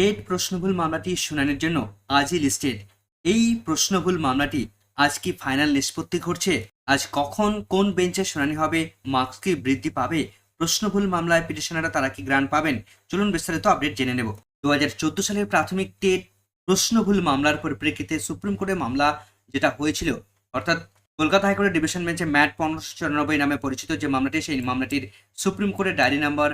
TET প্রশ্নভুল মামলাটি শুনানির জন্য আজই লিস্টেড এই প্রশ্নভুল মামলাটি আজ কি ফাইনাল নিষ্পত্তি ঘটছে? আজ কখন কোন বেঞ্চে শুনানি হবে? মার্কস কি বৃদ্ধি পাবে? প্রশ্নভুল মামলায় পিটিশনাররা তারা কি গ্রান্ট পাবেন? চলুন বিস্তারিত আপডেট জেনে নেব। দু হাজার চোদ্দ সালের প্রাথমিক টেট প্রশ্নভুল মামলার পরিপ্রেক্ষিতে সুপ্রিম কোর্টে মামলা যেটা হয়েছিল, অর্থাৎ কলকাতা হাইকোর্টের ডিভিশন বেঞ্চে ম্যাট পনেরোশো চুরানব্বই নামে পরিচিত যে মামলাটি, সেই মামলাটির supreme court diary number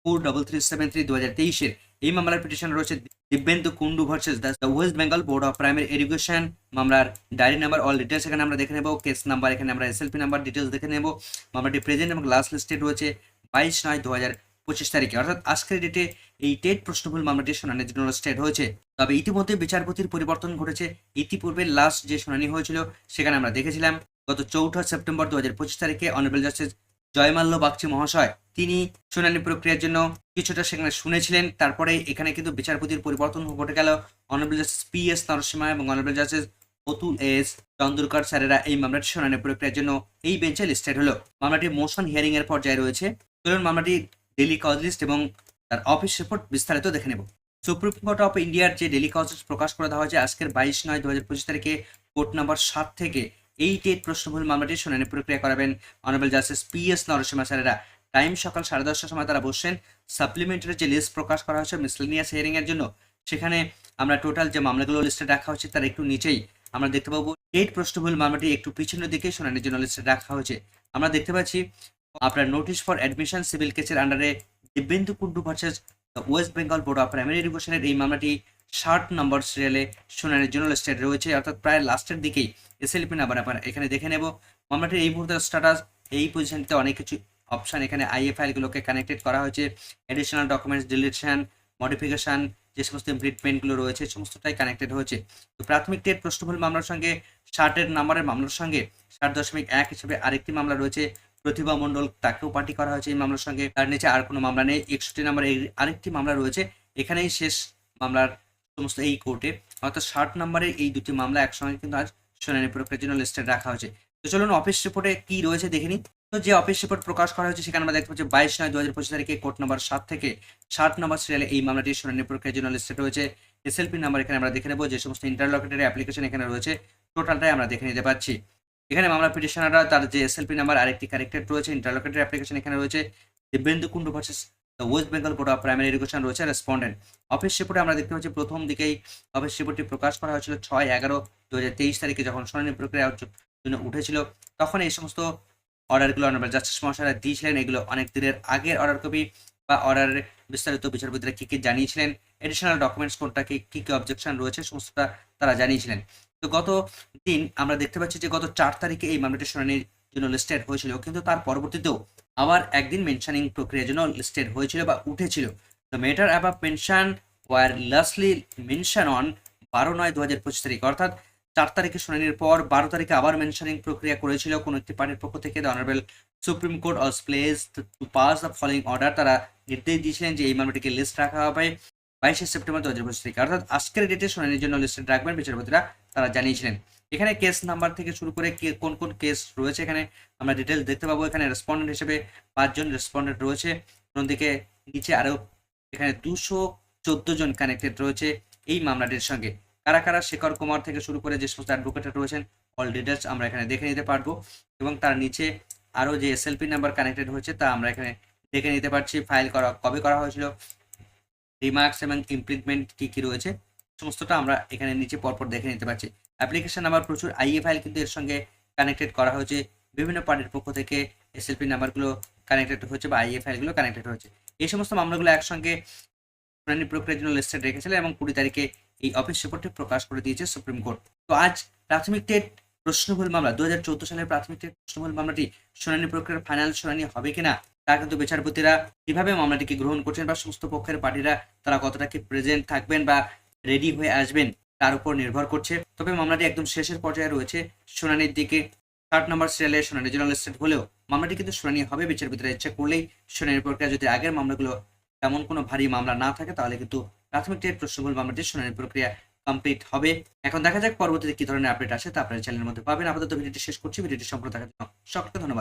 four double three seven three দু হাজার তেইশের। এই মামলার পিটিশন রয়েছে Dibyendu Kundu versus the West Bengal Board of Primary Education মামলার ডায়েরি নাম্বার অল ডিটেলস এখানে আমরা দেখে নেব। কেস নাম্বার এখানে আমরা এসএলপি নাম্বার ডিটেলস দেখে নেব। মামলাটি প্রেজেন্ট এবং লাস্ট লিস্টেড রয়েছে বাইশ নয় দু হাজার পঁচিশ তারিখে। অর্থাৎ আজকের ডেটে এই টেট প্রশ্নভুল মামলাটি শুনানির জন্য স্টেট হয়েছে। তবে ইতিমধ্যে বিচারপতির পরিবর্তন ঘটেছে। ইতিপূর্বে লাস্ট যে শুনানি হয়েছিল, সেখানে আমরা দেখেছিলাম, গত চৌঠা সেপ্টেম্বর দু হাজার পঁচিশ তারিখে অনারেবল জাস্টিস জয়মাল্য বাগচি মহাশয়। তিনি শুনানি প্রক্রিয়ার জন্য কিছুটা সেখানে শুনেছিলেন। তারপরে এখানে কিন্তু বিচারপতির পরিবর্তন ঘটে গেল। Honorable justice P S Narasimha এবং honorable justice Atul S Chandurkar স্যারেরা এই মামলাটি শুনানি প্রক্রিয়ার জন্য এই বেঞ্চে লিস্টেড হলো। মামলাটি মোশন হিয়ারিং এর পর্যায়ে রয়েছে। চলুন মামলাটি ডেলি কজ লিস্ট এবং তার অফিস রিপোর্ট বিস্তারিত দেখে নেব। সুপ্রিম কোর্ট অফ ইন্ডিয়ার যে ডেলি কজ প্রকাশ করে দেওয়া হয়েছে আজকের বাইশ নয় দু হাজার পঁচিশ তারিখে কোর্ট নাম্বার সাত থেকে এই টেট প্রশ্নভুল মামলাটি শুনানি প্রক্রিয়া করাবেন honorable justice P S Narasimha স্যারেরা টাইম সকাল সাড়ে দশটার সময় তারা বসছেন। সাপ্লিমেন্টারি যে লিস্ট প্রকাশ করা হয়েছে মিসলেনিয়াস হিয়ারিং এর জন্য, সেখানে আমরা টোটাল যে মামলাগুলো লিস্টে রাখা হয়েছে তার একটু নিচেই আমরা দেখতে পাবো। টেট প্রশ্নভুল মামলাটি একটু পিছনের দিকে শুনানির জন্য লিস্টে রাখা হয়েছে। আমরা দেখতে পাচ্ছি, আপনার নোটিশ ফর অ্যাডমিশন সিভিল কেসের আন্ডারে Dibyendu Kundu versus West Bengal Board of Primary এডুকেশনের এই মামলাটি ষাট নম্বর সিরিয়ালে শুনানির জন্য স্টেট রয়েছে, অর্থাৎ প্রায় লাস্টের দিকেই এসএলপি নাম্বার আপনার এখানে দেখে নেব। মামলাটির এই মুহূর্তে স্ট্যাটাস এই পজিশনটিতে অনেক কিছু অপশান এখানে আইএ ফাইলগুলোকে কানেক্টেড করা হয়েছে। এডিশনাল ডকুমেন্টস ডিলিশন মডিফিকেশন যে সমস্ত ইমপ্লিটমেন্টগুলো রয়েছে, সমস্তটাই কানেক্টেড হয়েছে। তো প্রাথমিক টেট প্রশ্নভুল মামলার সঙ্গে, ষাটের নাম্বারের মামলার সঙ্গে, ষাট দশমিক এক হিসেবে আরেকটি মামলা রয়েছে। প্রতিভা মণ্ডল তাকেও পার্টি করা হয়েছে এই মামলার সঙ্গে। তার নিচে আর কোনো মামলা নেই। একষট্টি নাম্বার আরেকটি মামলা রয়েছে। এখানেই শেষ মামলার সমস্ত এই কোর্টে অর্থাৎ ষাট নম্বরের এই দুটি মামলা একসঙ্গে কিন্তু আজ শুনানি প্রক্রিয়ার জন্য লিস্টেড রাখা হয়েছে। তো চলুন অফিস রিপোর্টে কি রয়েছে দেখে তো যে অফিস রিপোর্ট প্রকাশ করা হয়েছে, সেখানে আমরা দেখতে পাচ্ছি বাইশ নয় দু হাজার পঁচিশ তারিখে কোর্ট নম্বর সাত থেকে ষাট নম্বর সিরিয়ালে এই মামলাটি শুনানি প্রক্রিয়ার জন্য লিস্টেড রয়েছে। এসএলপি নাম্বার এখানে আমরা দেখে নেব, যে সমস্ত ইন্টারলকেটারি অ্যাপ্লিকেশন এখানে রয়েছে। টোটালটাই আমরা দেখে নিতে পারছি এখানে মামলা পিটিশনাররা তার যে এসএলপি নাম্বার আরেকটি কারেক্টেড রয়েছে ইন্টারলকেটারি অ্যাপ্লিকেশন এখানে রয়েছে। Dibyendu Kundu versus West Bengal board of primary education রয়েছে রেসপন্ডেন্ট অফিস রিপোর্টে আমরা দেখতে পাচ্ছি প্রথম দিকেই অফিস রিপোর্টটি প্রকাশ করা হয়েছিল ছয় এগারো দু তারিখে, যখন শুনানি প্রক্রিয়া জন্য উঠেছিল, তখন এই সমস্ত অর্ডারগুলো অনারেবল জাস্টিস মহাশয়রা দিয়েছিলেন। এগুলো অনেক দিনের আগের অর্ডার কপি বা অর্ডারের বিস্তারিত বিচারপতিরা কী কী জানিয়েছিলেন এডিশনাল ডকুমেন্টস কোনটাকে কী কী অবজেকশন রয়েছে, সমস্তটা তারা জানিয়েছিলেন। তো গত দিন আমরা দেখতে পাচ্ছি যে গত চার তারিখে এই মামলাটি শুনানির জন্য লিস্টেড হয়েছিল, কিন্তু তার পরবর্তীতেও আবার একদিন মেনশনিং প্রক্রিয়ার জন্য লিস্টেড হয়েছিল বা উঠেছিল। The matter above mentioned were lastly mentioned on বারো নয় দু হাজার পঁচিশ তারিখ, অর্থাৎ চার তারিখে শুনানির পর বারো তারিখে আবার মেনশনিং প্রক্রিয়া করেছিল কোনো একটি পার্টির পক্ষ থেকে। Honorable supreme court was pleased to pass the following order তারা নির্দেশ দিয়েছিলেন যে এই মামলাটিকে লিস্ট রাখা হবে বাইশে সেপ্টেম্বর দু হাজার পঁচিশ তারিখে। অর্থাৎ আজকের ডেটে শুনানির জন্য লিস্টেড রাখবেন বিচারপতিরা, তারা জানিয়েছিলেন। এখানে কেস নাম্বার থেকে শুরু করে কে, কোন কোন কেস রয়েছে এখানে আমরা ডিটেলস দেখতে পাবো। এখানে রেসপন্ডেন্ট হিসেবে পাঁচজন রেসপন্ডেন্ট রয়েছে। অন্যদিকে নিচে আরও এখানে দুশো জন কানেক্টেড রয়েছে এই মামলাটির সঙ্গে। কারা কারা? শেখর কুমার থেকে শুরু করে যে সমস্ত অ্যাডভোকেট রয়েছেন অল ডিটেলস আমরা এখানে দেখে নিতে পারব। এবং তার নিচে আরও যে এসএলপি নাম্বার কানেক্টেড হয়েছে তা আমরা এখানে দেখে নিতে পারছি। ফাইল করা কবে করা হয়েছিল। রিমার্কস এবং ইমপ্লিটমেন্ট কী কী রয়েছে, সমস্তটা আমরা এখানে নিচে পরপর দেখে নিতে পারছি। অ্যাপ্লিকেশন নাম্বার প্রচুর। আইএ ফাইল কিন্তু এর সঙ্গে কানেক্টেড করা হয়েছে। বিভিন্ন পার্টির পক্ষ থেকে এসএলপি নাম্বারগুলো কানেক্টেড হয়েছে বা আইএ ফাইলগুলো কানেক্টেড হয়েছে। এই সমস্ত মামলাগুলো একসঙ্গে শুনানি প্রক্রিয়ার জন্য লিস্টেড রেখেছিল এবং কুড়ি তারিখে এই অফিস রিপোর্টটি প্রকাশ করে দিয়েছে সুপ্রিম কোর্ট তো আজ প্রাথমিক টেট প্রশ্নভুল মামলা দু হাজার চৌদ্দ সালের প্রাথমিক টেট প্রশ্নভুল মামলাটি শুনানি প্রক্রিয়ার ফাইনাল শুনানি হবে কিনা, তা কিন্তু বিচারপতিরা কীভাবে মামলাটিকে গ্রহণ করছেন বা সমস্ত পক্ষের পার্টিরা তারা কতটা কি প্রেজেন্ট থাকবেন বা রেডি হয়ে আসবেন তার উপর নির্ভর করছে। তবে মামলাটি একদম শেষের পর্যায়ে রয়েছে শুনানির দিকে। ষাট নম্বর সিরিয়ালে শুনানি জেনারেল স্টেট হলেও মামলাটি কিন্তু শুনানি হবে, বিচারপতিরা ইচ্ছা করলেই শুনানির প্রক্রিয়া যদি আগের মামলাগুলো তেমন কোনো ভারী মামলা না থাকে, তাহলে কিন্তু প্রাথমিক টেট প্রশ্নভুল মামলাটির শুনানি প্রক্রিয়া কমপ্লিট হবে। এখন দেখা যাক পরবর্তীতে কি ধরনের আপডেট আসে, তা আপনার চ্যানেলের মধ্যে পাবেন। আপাতত ভিডিওটি শেষ করছি। ভিডিওটি সম্পূর্ণ দেখার জন্য সকলকে ধন্যবাদ।